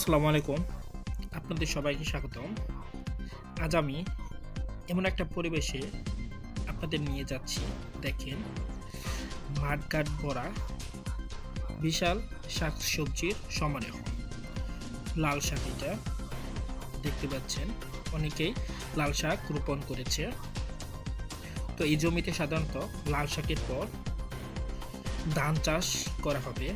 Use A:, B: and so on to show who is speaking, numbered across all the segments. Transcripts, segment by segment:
A: আসসালামু আলাইকুম। আপনাদের সবাইকে স্বাগতম। আজ আমি এমন একটা পরিবেশে আপনাদের নিয়ে যাচ্ছি। দেখেন, মাঠঘাট ভরা বিশাল শাক সবজির সমারোহ। লাল শাক এটা দেখতে পাচ্ছেন, অনেকেই লাল শাক রোপণ করেছে। তো এই জমিতে সাধারণত লাল শাকের পর ধান চাষ করা হবে।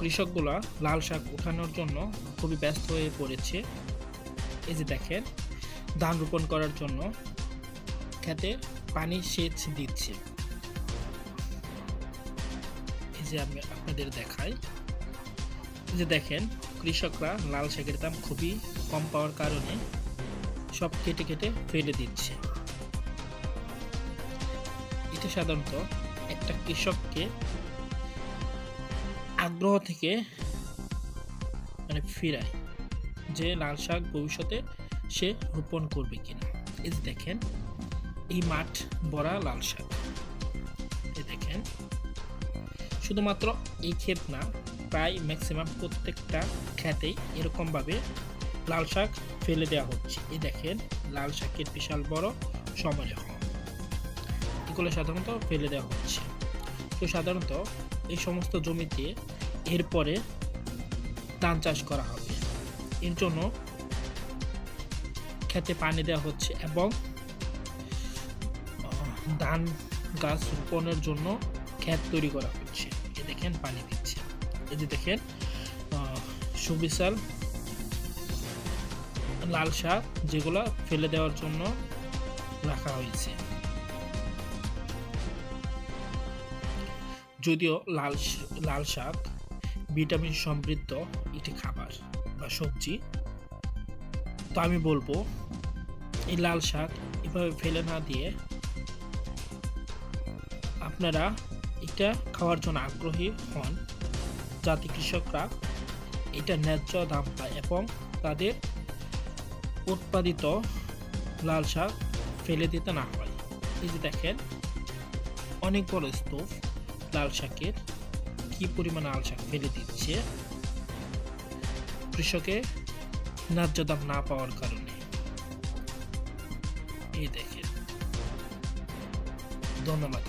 A: কৃষকগুলা লাল শাক উঠানোর জন্য খুবই ব্যস্ত হয়ে পড়েছে। এই যে দেখেন, ধান রোপণ করার জন্য খেতে পানি সেচ দিচ্ছে। এই যে আমি আপনাদের দেখাই। এই যে দেখেন, কৃষকরা লাল শাকের দাম খুবই কম পাওয়ার কারণে সব কেটে কেটে ফেলে দিচ্ছে। এটা সাধারণত একটা কৃষককে আগ্রহ থেকে মানে ফিরায় যে লাল শাক ভবিষ্যতে সে রোপণ করবে কিনা। এই দেখেন, এই মাঠ ভরা লাল শাক। এই দেখেন, শুধুমাত্র এই ক্ষেত না, প্রায় ম্যাক্সিমাম প্রত্যেকটা খেতেই এরকমভাবে লাল শাক ফেলে দেওয়া হচ্ছে। এই দেখেন, লাল শাকের বিশাল বড় সমারোহ। এগুলো সাধারণত ফেলে দেওয়া হচ্ছে। তো সাধারণত এই সমস্ত জমিতে এরপরে ধান চাষ করা হবে। এর জন্য খেতে পানি দেওয়া হচ্ছে এবং ধান গাছ রোপণের জন্য ক্ষেত তৈরি করা হচ্ছে। এ দেখেন, পানি দিচ্ছে। এই যে দেখেন সুবিশাল লাল শাক যেগুলা ফেলে দেওয়ার জন্য রাখা হয়েছে। যদিও লাল লাল শাক, ভিটামিন সমৃদ্ধ একটি খাবার বা সবজি। তো আমি বলব, এই লাল শাক এভাবে ফেলে না দিয়ে আপনারা এটা খাওয়ার জন্য আগ্রহী হন। যাতে কৃষকরা এটা ন্যায্য দাম পায় এবং তাদের উৎপাদিত লাল শাক ফেলে দিতে না হয় এই যে দেখেন, অনেক বড় স্তূপ। লাল শাকের কি পরিমাণ লাল শাক ফেলে দিচ্ছে? কৃষকের ন্যায্য দাম না পাওয়ার কারণে। এই দেখেন। ধন্যবাদ